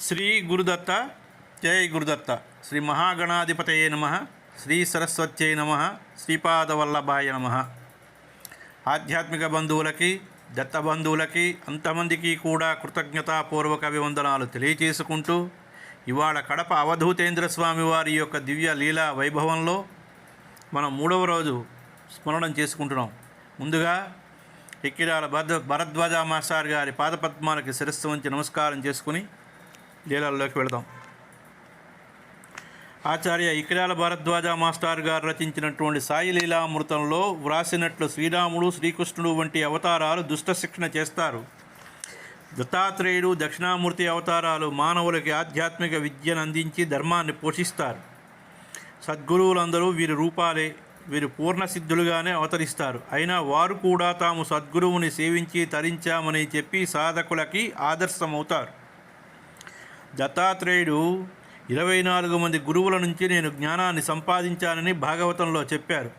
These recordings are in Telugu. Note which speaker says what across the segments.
Speaker 1: శ్రీ గురుదత్త జై గురుదత్త. శ్రీ మహాగణాధిపతయే నమ. శ్రీ సరస్వత్యై నమ. శ్రీపాదవల్లభాయ నమ. ఆధ్యాత్మిక బంధువులకి దత్త బంధువులకి అంతమందికి కూడా కృతజ్ఞతాపూర్వక అభివందనాలు తెలియచేసుకుంటూ ఇవాళ కడప అవధూతేంద్ర స్వామి వారి యొక్క దివ్య లీలా వైభవంలో మనం మూడవ రోజు స్మరణం చేసుకుంటున్నాం. ముందుగా ఎక్కిరాల భద్ర భరద్వాజ మాస్టార్ గారి పాదపద్మాలకి శిరస్సు వంచి నమస్కారం చేసుకుని లీలల్లోకి వెళదాం. ఆచార్య ఇకిరాల భరద్వాజ మాస్టర్ గారు రచించినటువంటి సాయి లీలామృతంలో వ్రాసినట్లు శ్రీరాముడు శ్రీకృష్ణుడు వంటి అవతారాలు దుష్ట శిక్షణ చేస్తారు. దత్తాత్రేయుడు దక్షిణామూర్తి అవతారాలు మానవులకి ఆధ్యాత్మిక విద్యను అందించి ధర్మాన్ని పోషిస్తారు. సద్గురువులందరూ వీరి రూపాలే వీరు పూర్ణసిద్ధులుగానే అవతరిస్తారు. అయినా వారు కూడా తాము సద్గురువుని సేవించి తరించామని చెప్పి సాధకులకి ఆదర్శమవుతారు. దత్తాత్రేయుడు ఇరవై నాలుగు మంది గురువుల నుంచి నేను జ్ఞానాన్ని సంపాదించానని భాగవతంలో చెప్పారు.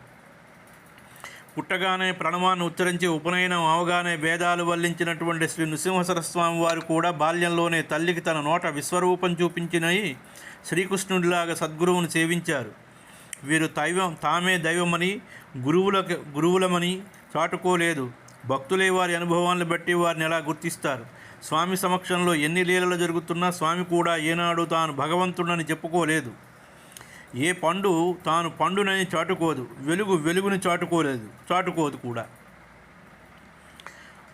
Speaker 1: పుట్టగానే ప్రణవాన్ని ఉచ్చరించి ఉపనయనం అవగానే వేదాలు వల్లించినటువంటి శ్రీ నృసింహసరస్వామి వారు కూడా బాల్యంలోనే తల్లికి తన నోట విశ్వరూపం చూపించినవి శ్రీకృష్ణుడిలాగా సద్గురువుని సేవించారు. వీరు దైవం తామే దైవమని గురువులకు గురువులమని చాటుకోలేదు. భక్తులే వారి అనుభవాలను బట్టి వారిని ఎలా గుర్తిస్తారు? స్వామి సమక్షంలో ఎన్ని లీలలు జరుగుతున్నా స్వామి కూడా ఏనాడు తాను భగవంతుడని చెప్పుకోలేదు. ఏ పండు తాను పండునని చాటుకోదు వెలుగు వెలుగుని చాటుకోలేదు చాటుకోదు కూడా.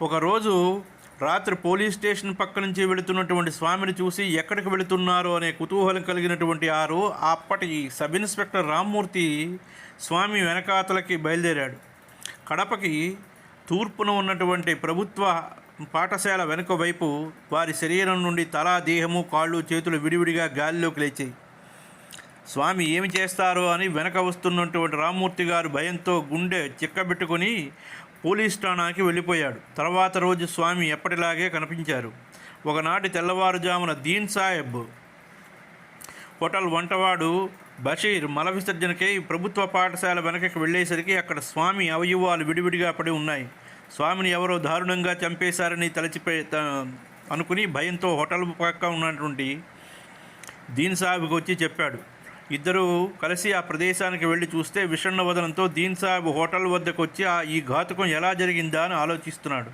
Speaker 1: ఒకరోజు రాత్రి పోలీస్ స్టేషన్ పక్క నుంచి వెళుతున్నటువంటి స్వామిని చూసి ఎక్కడికి వెళుతున్నారో అనే కుతూహలం కలిగినటువంటి ఆరు అప్పటి సబ్ ఇన్స్పెక్టర్ రామ్మూర్తి స్వామి వెనకాతలకి బయలుదేరాడు. కడపకి తూర్పున ఉన్నటువంటి ప్రభుత్వ పాఠశాల వెనుక వైపు వారి శరీరం నుండి తల దేహము కాళ్ళు చేతులు విడివిడిగా గాలిలోకి లేచాయి. స్వామి ఏమి చేస్తారో అని వెనక వస్తున్నటువంటి రామ్మూర్తి గారు భయంతో గుండె చిక్కబెట్టుకొని పోలీస్ ఠాణాకి వెళ్ళిపోయాడు. తర్వాత రోజు స్వామి ఎప్పటిలాగే కనిపించారు. ఒకనాటి తెల్లవారుజామున దీన్ సాహెబ్ హోటల్ వంటవాడు బషీర్ మల విసర్జనకై ప్రభుత్వ పాఠశాల వెనకకి వెళ్ళేసరికి అక్కడ స్వామి అవయవాలు విడివిడిగా పడి ఉన్నాయి. స్వామిని ఎవరో దారుణంగా చంపేశారని తలచిపే త- అనుకుని భయంతో హోటల్ పక్క ఉన్నటువంటి దీన్ సాహెబ్కి వచ్చి చెప్పాడు. ఇద్దరూ కలిసి ఆ ప్రదేశానికి వెళ్ళి చూస్తే విషణ్ణ వదనంతో దీన్ సాహెబ్ హోటల్ వద్దకు వచ్చి ఆ ఈ ఘాతుకం ఎలా జరిగిందా అని ఆలోచిస్తున్నాడు.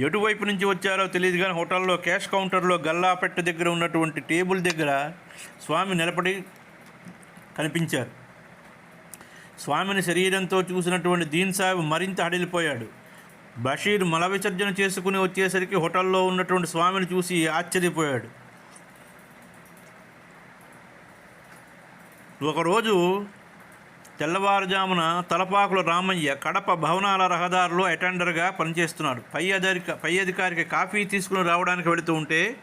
Speaker 1: ఎటువైపు నుంచి వచ్చారో తెలియదు కానీ హోటల్లో క్యాష్ కౌంటర్లో గల్లాపెట్ట దగ్గర ఉన్నటువంటి టేబుల్ దగ్గర స్వామి నిలబడి కనిపించారు. స్వామిని శరీరంతో చూసినటువంటి దీన్ సాహెబ్ మరింత హడిలిపోయాడు. బషీర్ మల విసర్జన చేసుకుని వచ్చేసరికి హోటల్లో ఉన్నటువంటి స్వామిని చూసి ఆశ్చర్యపోయాడు. ఒకరోజు తెల్లవారుజామున తలపాకుల రామయ్య కడప భవనాల రహదారిలో అటెండర్గా పనిచేస్తున్నాడు. పై అధిక పై అధికారికి కాఫీ తీసుకుని రావడానికి వెళుతూ ఉంటే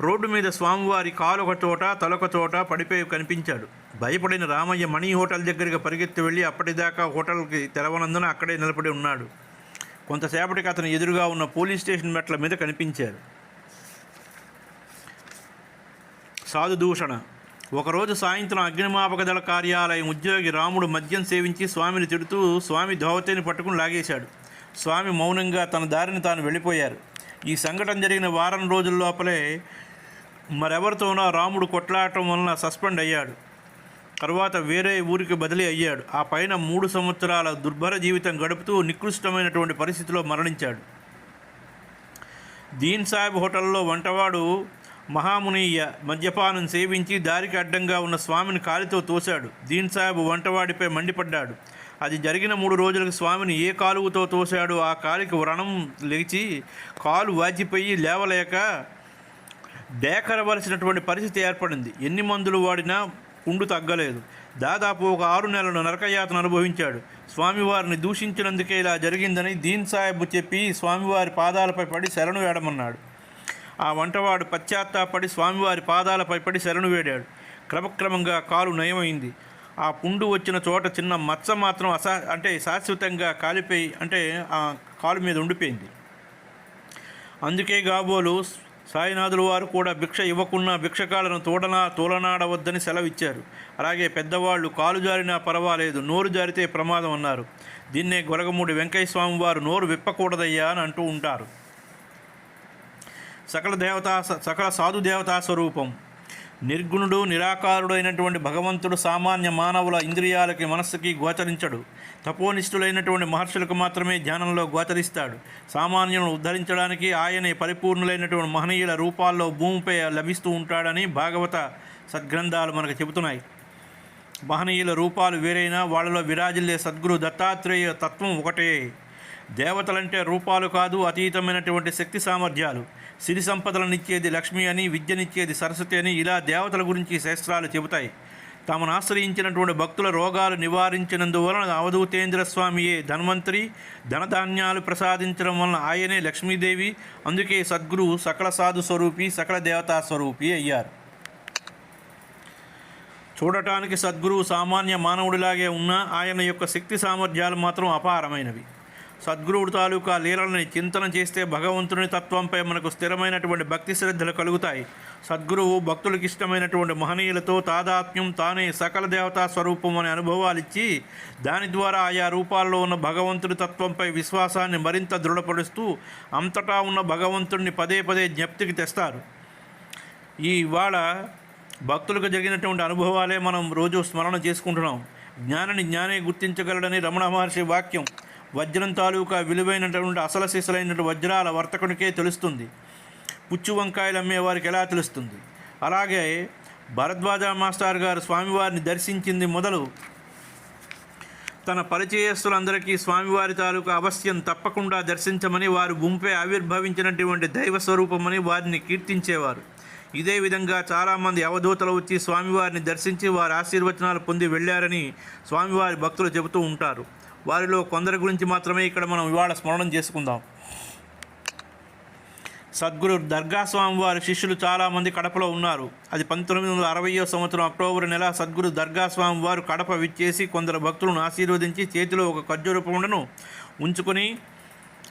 Speaker 1: రోడ్డు మీద స్వామివారి కాలు ఒక చోట తలొక చోట పడిపోయి కనిపించాడు. భయపడిన రామయ్య మణి హోటల్ దగ్గరికి పరిగెత్తి వెళ్ళి అప్పటిదాకా హోటల్కి తెరవనందున అక్కడే నిలబడి ఉన్నాడు. కొంతసేపటికి అతను ఎదురుగా ఉన్న పోలీస్ స్టేషన్ మెట్ల మీద కనిపించారు. సాధు దూషణ. ఒకరోజు సాయంత్రం అగ్నిమాపక దళ కార్యాలయం ఉద్యోగి రాముడు మద్యం సేవించి స్వామిని తిడుతూ స్వామి ధోవతిని పట్టుకుని లాగేశాడు. స్వామి మౌనంగా తన దారిని తాను వెళ్ళిపోయారు. ఈ సంఘటన జరిగిన వారం రోజుల లోపలే మరెవరితోనో రాముడు కొట్లాడటం వలన సస్పెండ్ అయ్యాడు. తరువాత వేరే ఊరికి బదిలీ అయ్యాడు. ఆ పైన మూడు సంవత్సరాల దుర్భర జీవితం గడుపుతూ నికృష్టమైనటువంటి పరిస్థితిలో మరణించాడు. దీన్ సాహెబ్ హోటల్లో వంటవాడు మహామునీయ మద్యపానం సేవించి దారికి అడ్డంగా ఉన్న స్వామిని కాలితో తోశాడు. దీన్ సాహెబ్ వంటవాడిపై మండిపడ్డాడు. అది జరిగిన మూడు రోజులకు స్వామిని ఏ కాలువతో తోశాడు ఆ కాలికి వ్రణం లేచి కాలు వాచిపోయి లేవలేక డేకరవలసినటువంటి పరిస్థితి ఏర్పడింది. ఎన్ని మందులు వాడినా పుండు తగ్గలేదు. దాదాపు ఒక ఆరు నెలలు నరకయాతన అనుభవించాడు. స్వామివారిని దూషించినందుకే ఇలా జరిగిందని దీన్ సాహెబ్ చెప్పి స్వామివారి పాదాలపై పడి శరణు వేడమన్నాడు ఆ వంటవాడు పశ్చాత్తాపడి స్వామివారి పాదాలపై పడి శరణు వేడాడు. క్రమక్రమంగా కాలు నయమైంది. ఆ పుండు వచ్చిన చోట చిన్న మచ్చ మాత్రం అసా అంటే శాశ్వతంగా కాలిపోయి అంటే ఆ కాలు మీద ఉండిపోయింది. అందుకే గాబోలు సాయినాథుల వారు కూడా భిక్ష ఇవ్వకున్నా భిక్షకాలను తోడనా తోలనాడవద్దని సెలవిచ్చారు. అలాగే పెద్దవాళ్ళు కాలు జారినా పర్వాలేదు నోరు జారితే ప్రమాదం అన్నారు. దీన్నే గొరగమూడి వెంకయ్య స్వామి వారు నోరు విప్పకూడదయ్యా అని అంటూ ఉంటారు. సకల దేవతా సకల సాధు దేవతా స్వరూపం. నిర్గుణుడు నిరాకారుడు అయినటువంటి భగవంతుడు సామాన్య మానవుల ఇంద్రియాలకి మనస్సుకి గోచరించడు. తపోనిష్ఠులైనటువంటి మహర్షులకు మాత్రమే ధ్యానంలో గోచరిస్తాడు. సామాన్యులను ఉద్ధరించడానికి ఆయనే పరిపూర్ణులైనటువంటి మహనీయుల రూపాల్లో భూమిపై లభిస్తూ ఉంటాడని భాగవత సద్గ్రంథాలు మనకు చెబుతున్నాయి. మహనీయుల రూపాలు వేరైనా వాళ్ళలో విరాజిల్లే సద్గురు దత్తాత్రేయ తత్వం ఒకటే. దేవతలంటే రూపాలు కాదు అతీతమైనటువంటి శక్తి సామర్థ్యాలు. సిరి సంపదలనిచ్చేది లక్ష్మి అని విద్యనిచ్చేది సరస్వతి అని ఇలా దేవతల గురించి శాస్త్రాలు చెబుతాయి. తమను ఆశ్రయించినటువంటి భక్తుల రోగాలు నివారించినందువలన అవధూతేంద్ర స్వామియే ధన్వంతరి. ధనధాన్యాలు ప్రసాదించడం వలన ఆయనే లక్ష్మీదేవి. అందుకే సద్గురు సకల సాధు స్వరూపి సకల దేవతా స్వరూపి అయ్యారు. చూడటానికి సద్గురువు సామాన్య మానవుడిలాగే ఉన్న ఆయన యొక్క శక్తి సామర్థ్యాలు మాత్రం అపారమైనవి. సద్గురువుడు తాలూకా లీలలని చింతన చేస్తే భగవంతుని తత్వంపై మనకు స్థిరమైనటువంటి భక్తి శ్రద్ధలు కలుగుతాయి. సద్గురువు భక్తులకు ఇష్టమైనటువంటి మహనీయులతో తాదాత్మ్యం తానే సకల దేవతా స్వరూపం అనే అనుభవాలు ఇచ్చి దాని ద్వారా ఆయా రూపాల్లో ఉన్న భగవంతుడి తత్వంపై విశ్వాసాన్ని మరింత దృఢపరుస్తూ అంతటా ఉన్న భగవంతుడిని పదే పదే జ్ఞప్తికి తెస్తారు. ఈ ఇవాళ భక్తులకు జరిగినటువంటి అనుభవాలే మనం రోజు స్మరణ చేసుకుంటున్నాం. జ్ఞానాన్ని జ్ఞానే గుర్తించగలడని రమణ మహర్షి వాక్యం. వజ్రం తాలూకా విలువైనటువంటి అసల సిసలైనటువంటి వజ్రాల వర్తకునికే తెలుస్తుంది. పుచ్చు వంకాయలు అమ్మేవారికి ఎలా తెలుస్తుంది? అలాగే భరద్వాజ మాస్టర్ గారు స్వామివారిని దర్శించింది మొదలు తన పరిచయస్తులందరికీ స్వామివారి తాలూకా అవశ్యం తప్పకుండా దర్శించమని వారు గుంపే ఆవిర్భవించినటువంటి దైవ స్వరూపమని వారిని కీర్తించేవారు. ఇదే విధంగా చాలామంది అవధూతలు వచ్చి స్వామివారిని దర్శించి వారి ఆశీర్వచనాలు పొంది వెళ్ళారని స్వామివారి భక్తులు చెబుతూ ఉంటారు. వారిలో కొందరి గురించి మాత్రమే ఇక్కడ మనం ఇవాళ స్మరణం చేసుకుందాం. సద్గురు దర్గా స్వామివారి శిష్యులు చాలామంది కడపలో ఉన్నారు. అది పంతొమ్మిది వందల అరవయో సంవత్సరం అక్టోబర్ నెల సద్గురు దర్గా స్వామివారు కడప విచ్చేసి కొందరు భక్తులను ఆశీర్వదించి చేతిలో ఒక ఖర్జూర పండును ఉంచుకొని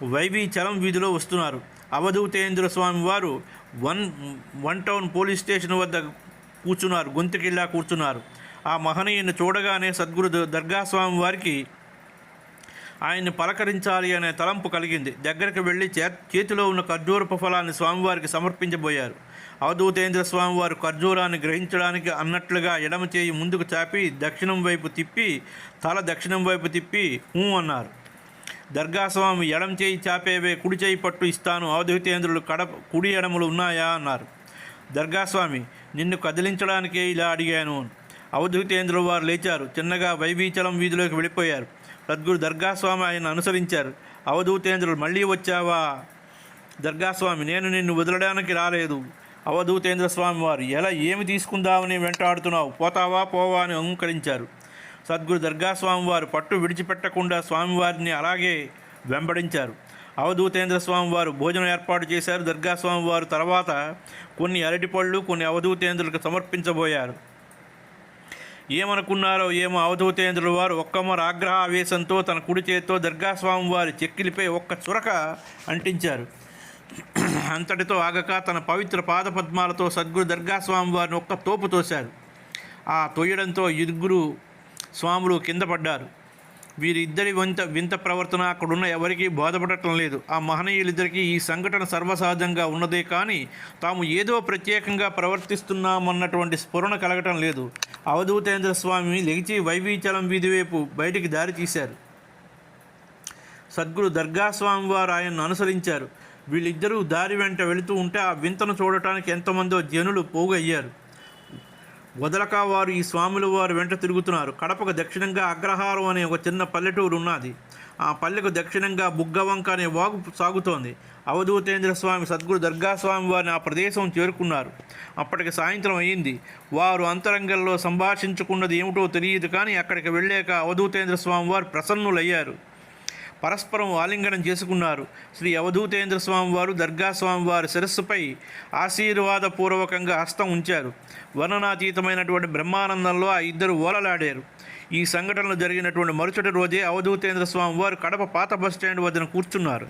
Speaker 1: వైవి చలం వీధిలో వస్తున్నారు. అవధూతేంద్ర స్వామి వారు one one town police station వద్ద కూర్చున్నారు. గొంతుకిల్లా కూర్చున్నారు. ఆ మహనీయుని చూడగానే సద్గురు దర్గా స్వామి వారికి ఆయన్ని పలకరించాలి అనే తలంపు కలిగింది. దగ్గరికి వెళ్ళి చే చేతిలో ఉన్న ఖర్జూరపు ఫలాన్ని స్వామివారికి సమర్పించబోయారు. అవధూతేంద్ర స్వామివారు ఖర్జూరాన్ని గ్రహించడానికి అన్నట్లుగా ఎడమ చేయి ముందుకు చాపి దక్షిణం వైపు తిప్పి తల దక్షిణం వైపు తిప్పి హూ అన్నారు. దర్గా స్వామి ఎడం చేయి చాపేవే కుడి చేయి పట్టు ఇస్తాను అవధూతేంద్రులు కడ కుడి ఎడములు ఉన్నాయా అన్నారు. దర్గాస్వామి నిన్ను కదిలించడానికే ఇలా అడిగాను. అవధూతేంద్రులు వారు లేచారు. చిన్నగా వైవీచలం వీధిలోకి వెళ్ళిపోయారు. సద్గురు దర్గాస్వామి ఆయన అనుసరించారు. అవధూతేంద్రులు మళ్ళీ వచ్చావా? దర్గాస్వామి నేను నిన్ను వదలడానికి రాలేదు. అవధూతేంద్ర స్వామి వారు ఎలా ఏమి తీసుకుందామని వెంటాడుతున్నావు? పోతావా? పోవా? అని అంగీకరించారు. సద్గురు దర్గాస్వామి వారు పట్టు విడిచిపెట్టకుండా స్వామివారిని అలాగే వెంబడించారు. అవధూతేంద్ర స్వామివారు భోజనం ఏర్పాటు చేశారు. దర్గా స్వామివారు తర్వాత కొన్ని అరటిపళ్ళు కొన్ని అవధూతేంద్రులకు సమర్పించబోయారు. ఏమనుకున్నారో ఏమో అవధూతేంద్రుల వారు ఒక్కమర ఆగ్రహ ఆవేశంతో తన కుడి చేతితో దర్గాస్వామి వారి చెక్కిలిపై ఒక్క చురక అంటించారు. అంతటితో ఆగక తన పవిత్ర పాదపద్మాలతో సద్గురు దర్గాస్వామి వారిని ఒక్క తోపు తోశారు. ఆ తొయ్యడంతో ఇరుగురు స్వాములు కింద పడ్డారు. వీరిద్దరి వింత వింత ప్రవర్తన అక్కడున్న ఎవరికీ బోధపడటం లేదు. ఆ మహనీయులిద్దరికీ ఈ సంఘటన సర్వసహజంగా ఉన్నదే కానీ తాము ఏదో ప్రత్యేకంగా ప్రవర్తిస్తున్నామన్నటువంటి స్ఫురణ కలగటం లేదు. అవధూతేంద్ర స్వామి లెగిచి వైవీచలం వీధి వైపు బయటికి దారి తీశారు. సద్గురు దర్గా వారు ఆయన్ను అనుసరించారు. వీళ్ళిద్దరూ దారి వెంట వెళుతూ ఉంటే ఆ వింతను చూడటానికి ఎంతమందో జనులు పోగయ్యారు. వదలక వారు ఈ స్వాముల వారు వెంట తిరుగుతున్నారు. కడపకు దక్షిణంగా అగ్రహారం అనే ఒక చిన్న పల్లెటూరు ఉన్నది. ఆ పల్లెకు దక్షిణంగా బుగ్గవంక అనే వాగు సాగుతోంది. అవధూతేంద్ర స్వామి సద్గురు దర్గా స్వామి వారిని ఆ ప్రదేశం చేరుకున్నారు. అప్పటికి సాయంత్రం అయ్యింది వారు అంతరంగంలో సంభాషించుకున్నది ఏమిటో తెలియదు కానీ అక్కడికి వెళ్ళాక అవధూతేంద్ర స్వామి వారు ప్రసన్నులయ్యారు. పరస్పరం ఆలింగనం చేసుకున్నారు. శ్రీ అవధూతేంద్ర స్వామివారు దర్గా స్వామి వారి శిరస్సుపై ఆశీర్వాదపూర్వకంగా హస్తం ఉంచారు. వర్ణనాతీతమైనటువంటి బ్రహ్మానందంలో ఆ ఇద్దరు ఓలలాడారు. ఈ సంఘటనలు జరిగినటువంటి మరుసటి రోజే అవధూతేంద్ర స్వామి వారు కడప పాత బస్టాండ్ వద్దన కూర్చున్నారు.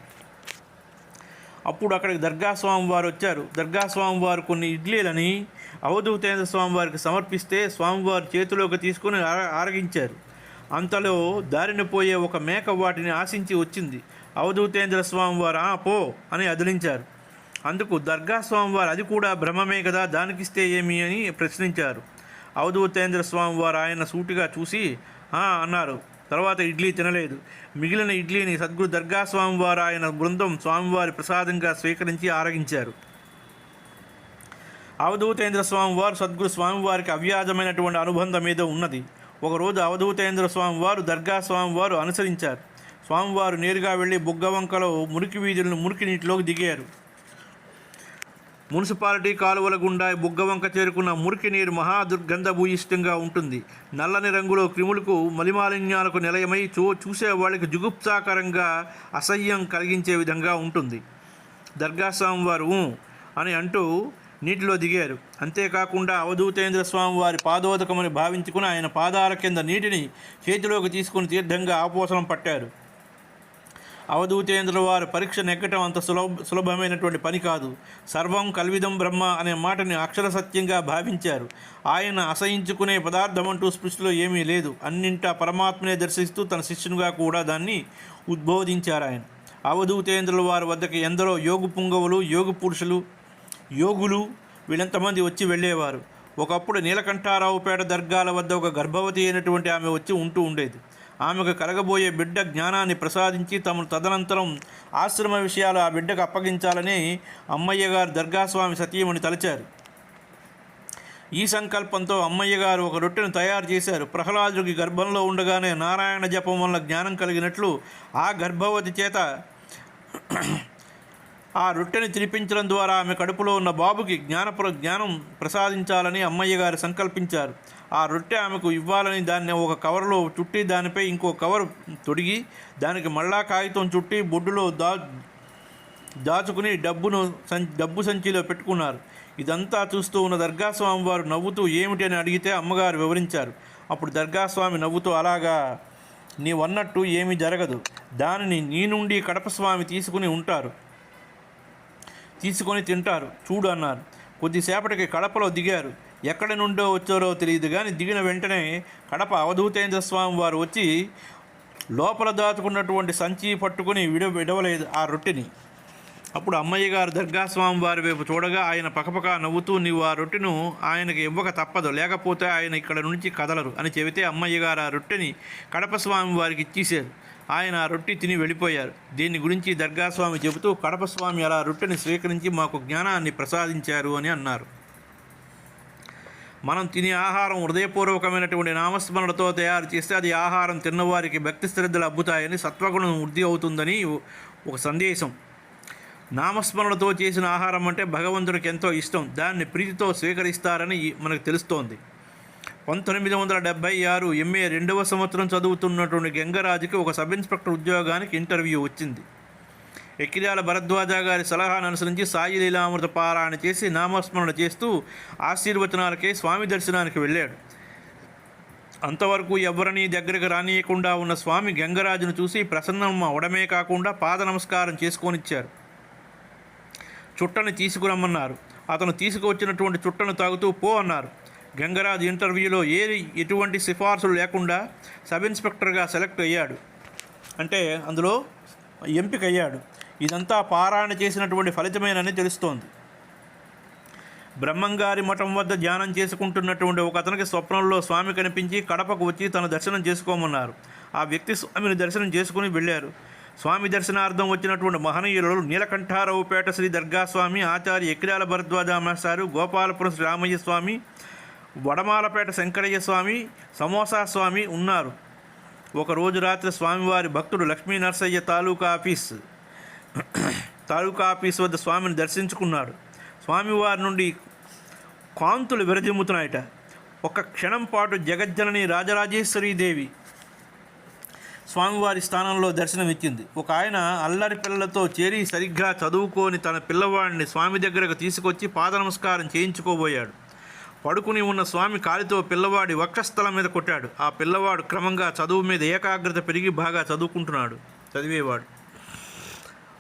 Speaker 1: అప్పుడు అక్కడికి దర్గా స్వామివారు వచ్చారు. దర్గా స్వామివారు కొన్ని ఇడ్లీలని అవధూతేంద్ర స్వామి వారికి సమర్పిస్తే స్వామివారు చేతిలోకి తీసుకుని ఆరగించారు. అంతలో దారిన పోయే ఒక మేక వాటిని ఆశించి వచ్చింది. అవధూతేంద్ర స్వామివారు "ఆ, పో అని అదిలించారు. అందుకు దర్గా స్వామివారు అది కూడా భ్రమమే కదా దానికిస్తే ఏమి అని ప్రశ్నించారు. అవధూతేంద్ర స్వామివారు ఆయన సూటిగా చూసి "ఆ" అన్నారు. తర్వాత ఇడ్లీ తినలేదు. మిగిలిన ఇడ్లీని సద్గురు దర్గా స్వామివారు ఆయన బృందం స్వామివారి ప్రసాదంగా స్వీకరించి ఆరగించారు. అవధూతేంద్ర స్వామివారు సద్గురు స్వామివారికి అవ్యాజమైనటువంటి అనుబంధం ఏదో ఉన్నది. ఒకరోజు అవధూతేంద్ర స్వామివారు దర్గా స్వామివారు అనుసరించారు. స్వామివారు నేరుగా వెళ్ళి బుగ్గవంకలో మురికి వీధులను మురికి నీటిలోకి దిగారు. మున్సిపాలిటీ కాలువల గుండా బుగ్గవంక చేరుకున్న మురికి నీరు మహా దుర్గంధభూయిష్టంగా ఉంటుంది. నల్లని రంగులో క్రిములకు మలిమాలిన్యాలకు నిలయమై చూ చూసే వాళ్ళకి జుగుప్సాకరంగా అసహ్యం కలిగించే విధంగా ఉంటుంది. దర్గా స్వామివారు "ఊ" అని అంటూ నీటిలో దిగారు. అంతేకాకుండా అవధూతేంద్ర స్వామి వారి పాదోదకమని భావించుకుని ఆయన పాదాల కింద నీటిని చేతిలోకి తీసుకుని తీర్థంగా ఆపోసనం పట్టారు. అవధూతేంద్రుల వారి పరీక్ష నెగ్గటం అంత సులభ సులభమైనటువంటి పని కాదు. సర్వం కల్విదం బ్రహ్మ అనే మాటని అక్షర సత్యంగా భావించారు. ఆయన అసహించుకునే పదార్థం అంటూ సృష్టిలో ఏమీ లేదు. అన్నింటా పరమాత్మనే దర్శిస్తూ తన శిష్యునిగా కూడా దాన్ని ఉద్బోధించారు ఆయన అవధూతేంద్రుల వారి వద్దకు ఎందరో యోగు పుంగవులు యోగు పురుషులు యోగులు వీళ్ళంతమంది వచ్చి వెళ్ళేవారు. ఒకప్పుడు నీలకంఠారావుపేట దర్గాల వద్ద ఒక గర్భవతి అయినటువంటి ఆమె వచ్చి ఉంటూ ఉండేది. ఆమెకు కలగబోయే బిడ్డ జ్ఞానాన్ని ప్రసాదించి తమను తదనంతరం ఆశ్రమ విషయాలు ఆ బిడ్డకు అప్పగించాలని అమ్మయ్య గారు దర్గాస్వామి సతీమణి తలచారు. ఈ సంకల్పంతో అమ్మయ్య గారు ఒక రొట్టెను తయారు చేశారు. ప్రహ్లాదుడికి గర్భంలో ఉండగానే నారాయణ జపం వల్ల జ్ఞానం కలిగినట్లు ఆ గర్భవతి చేత ఆ రొట్టెని తినిపించడం ద్వారా ఆమె కడుపులో ఉన్న బాబుకి జ్ఞానపుర జ్ఞానం ప్రసాదించాలని అమ్మయ్య గారు సంకల్పించారు. ఆ రొట్టె ఆమెకు ఇవ్వాలని దాన్ని ఒక కవర్లో చుట్టి దానిపై ఇంకో కవర్ తొడిగి దానికి మళ్ళా కాగితం చుట్టి బొడ్డులో దా దాచుకుని డబ్బును సం డబ్బు సంచిలో పెట్టుకున్నారు. ఇదంతా చూస్తూ ఉన్న దర్గాస్వామి వారు నవ్వుతూ ఏమిటి? అని అడిగితే అమ్మగారు వివరించారు. అప్పుడు దర్గాస్వామి నవ్వుతూ అలాగా నీవన్నట్టు ఏమీ జరగదు. దానిని నీ నుండి కడప స్వామి తీసుకుని ఉంటారు. తీసుకొని తింటారు. చూడు అన్నారు. కొద్దిసేపటికి కడపలో దిగారు. ఎక్కడి నుండో వచ్చారో తెలియదు కానీ దిగిన వెంటనే కడప అవధూతేంద్ర స్వామి వారు వచ్చి లోపల దాచుకున్నటువంటి సంచి పట్టుకుని విడ విడవలేదు ఆ రొట్టెని. అప్పుడు అమ్మయ్య గారు దర్గా స్వామి వారి వైపు చూడగా ఆయన పకపక నవ్వుతూ నీవు ఆ రొట్టెను ఆయనకి ఇవ్వక తప్పదు. లేకపోతే ఆయన ఇక్కడ నుంచి కదలరు అని చెబితే అమ్మయ్య గారు ఆ రొట్టెని కడప స్వామి వారికి ఇచ్చేశారు. ఆయన ఆ తిని వెళ్ళిపోయారు. దీని గురించి దర్గాస్వామి చెబుతూ కడప స్వామి అలా రొట్టెని స్వీకరించి మాకు జ్ఞానాన్ని ప్రసాదించారు అని అన్నారు. మనం తినే ఆహారం హృదయపూర్వకమైనటువంటి నామస్మరణతో తయారు చేస్తే అది ఆహారం తిన్నవారికి భక్తి శ్రద్ధలు అబ్బుతాయని సత్వగుణం వృద్ధి అవుతుందని ఒక సందేశం. నామస్మరణతో చేసిన ఆహారం అంటే భగవంతుడికి ఎంతో ఇష్టం. దాన్ని ప్రీతితో స్వీకరిస్తారని ఈ- మనకు తెలుస్తోంది. పంతొమ్మిది వందల డెబ్బై ఆరు ఎంఏ రెండవ సంవత్సరం చదువుతున్నటువంటి గంగరాజుకి ఒక సబ్ ఇన్స్పెక్టర్ ఉద్యోగానికి ఇంటర్వ్యూ వచ్చింది. ఎక్కిరాల భరద్వాజ గారి సలహాను అనుసరించి సాయి లీలామృత పారాయణ చేసి నామస్మరణ చేస్తూ ఆశీర్వచనాలకే స్వామి దర్శనానికి వెళ్ళాడు. అంతవరకు ఎవరిని దగ్గరకు రానియకుండా ఉన్న స్వామి గంగరాజును చూసి ప్రసన్నమ్మ అవడమే కాకుండా పాద నమస్కారం చేసుకొనిచ్చారు చుట్టని తీసుకురమ్మన్నారు. అతను తీసుకువచ్చినటువంటి చుట్టను తాగుతూ పో అన్నారు. గంగరాజ్ ఇంటర్వ్యూలో ఏ ఎటువంటి సిఫార్సులు లేకుండా సబ్ ఇన్స్పెక్టర్గా సెలెక్ట్ అయ్యాడు. అంటే అందులో ఎంపిక అయ్యాడు ఇదంతా పారాయణ చేసినటువంటి ఫలితమేనని తెలుస్తోంది. బ్రహ్మంగారి మఠం వద్ద ధ్యానం చేసుకుంటున్నటువంటి ఒక అతనికి స్వప్నంలో స్వామి కనిపించి కడపకు వచ్చి తన దర్శనం చేసుకోమన్నారు. ఆ వ్యక్తి స్వామిని దర్శనం చేసుకుని వెళ్ళారు. స్వామి దర్శనార్థం వచ్చినటువంటి మహనీయులు నీలకంఠారావుపేట శ్రీ దర్గా స్వామి ఆచార్య ఎక్కిరాల భరద్వాజ మాస్టారు గోపాలపురం శ్రీ రామయ్య స్వామి వడమాలపేట శంకరయ్య స్వామి సమోసా స్వామి ఉన్నారు. ఒకరోజు రాత్రి స్వామివారి భక్తుడు లక్ష్మీ నరసయ్య తాలూకా ఆఫీస్ తాలూకా ఆఫీస్ వద్ద స్వామిని దర్శించుకున్నాడు. స్వామివారి నుండి కాంతులు విరజిమ్ముతున్నాయట. ఒక క్షణం పాటు జగజ్జనని రాజరాజేశ్వరీ దేవి స్వామివారి స్థానంలో దర్శనమిచ్చింది. ఒక ఆయన అల్లరి పిల్లలతో చేరి సరిగ్గా చదువుకొని తన పిల్లవాడిని స్వామి దగ్గరకు తీసుకొచ్చి పాద నమస్కారం చేయించుకోబోయాడు. పడుకుని ఉన్న స్వామి కాలితో పిల్లవాడి వక్షస్థలం మీద కొట్టాడు. ఆ పిల్లవాడు క్రమంగా చదువు మీద ఏకాగ్రత పెరిగి బాగా చదువుకుంటున్నాడు. చదివేవాడు.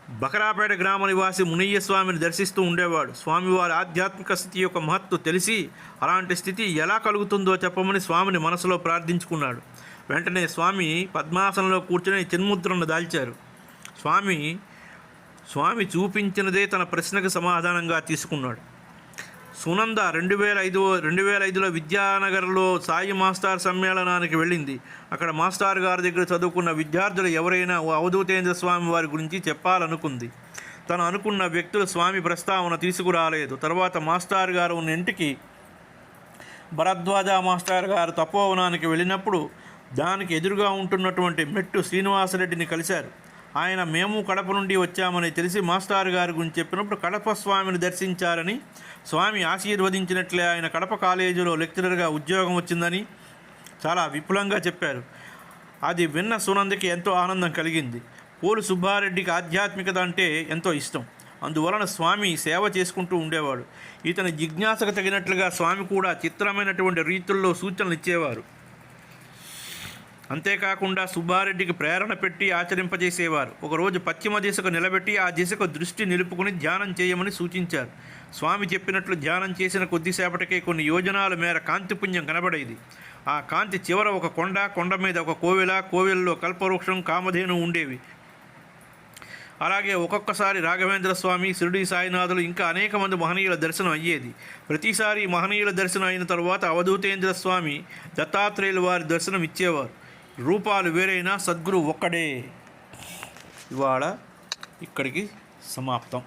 Speaker 1: బకరాపేట గ్రామ నివాసి మునయ్య స్వామిని దర్శిస్తూ ఉండేవాడు. స్వామివారి ఆధ్యాత్మిక స్థితి యొక్క మహత్తు తెలిసి అలాంటి స్థితి ఎలా కలుగుతుందో చెప్పమని స్వామిని మనసులో ప్రార్థించుకున్నాడు. వెంటనే స్వామి పద్మాసనంలో కూర్చొని చిన్ముద్రను దాల్చారు. స్వామి స్వామి చూపించినదే తన ప్రశ్నకు సమాధానంగా తీసుకున్నాడు. సునంద రెండు వేల ఐదు రెండు వేల ఐదులో విద్యానగర్లో సాయి మాస్టార్ సమ్మేళనానికి వెళ్ళింది. అక్కడ మాస్టార్ గారి దగ్గర చదువుకున్న విద్యార్థులు ఎవరైనా ఓ అవధూతేంద్ర స్వామి వారి గురించి చెప్పాలనుకుంది. తను అనుకున్న వ్యక్తులు స్వామి ప్రస్తావన తీసుకురాలేదు. తర్వాత మాస్టార్ గారు ఉన్న ఇంటికి భరద్వాజ మాస్టార్ గారు తపోవనానికి వెళ్ళినప్పుడు దానికి ఎదురుగా ఉంటున్నటువంటి మెట్టు శ్రీనివాసరెడ్డిని కలిశారు. ఆయన మేము కడప నుండి వచ్చామని తెలిసి మాస్టారు గారి గురించి చెప్పినప్పుడు కడప స్వామిని దర్శించారని స్వామి ఆశీర్వదించినట్లే ఆయన కడప కాలేజీలో లెక్చరర్గా ఉద్యోగం వచ్చిందని చాలా విపులంగా చెప్పారు. అది విన్న సునందకి ఎంతో ఆనందం కలిగింది. పోలు సుబ్బారెడ్డికి ఆధ్యాత్మికత అంటే ఎంతో ఇష్టం. అందువలన స్వామి సేవ చేసుకుంటూ ఉండేవాడు. ఇతని జిజ్ఞాసకు తగినట్లుగా స్వామి కూడా చిత్రమైనటువంటి రీతుల్లో సూచనలు ఇచ్చేవారు. అంతేకాకుండా సుబ్బారెడ్డికి ప్రేరణ పెట్టి ఆచరింపజేసేవారు. ఒకరోజు పశ్చిమ దిశకు నిలబెట్టి ఆ దిశకు దృష్టి నిలుపుకుని ధ్యానం చేయమని సూచించారు. స్వామి చెప్పినట్లు ధ్యానం చేసిన కొద్దిసేపటికే కొన్ని యోజనాల మేర కాంతిపుణ్యం కనబడేది. ఆ కాంతి చివర ఒక కొండ కొండ మీద ఒక కోవెల కోవెల్లో కల్పవృక్షం కామధేను ఉండేవి. అలాగే ఒక్కొక్కసారి రాఘవేంద్ర స్వామి షిరిడి సాయినాథులు ఇంకా అనేక మంది మహనీయుల దర్శనం అయ్యేది. ప్రతిసారి మహనీయుల దర్శనం అయిన తర్వాత అవధూతేంద్ర స్వామి దత్తాత్రేయుల వారి దర్శనం ఇచ్చేవారు. రూపాలు వేరైనా సద్గురు ఒక్కడే. ఇవాళ ఇక్కడికి సమాప్తం.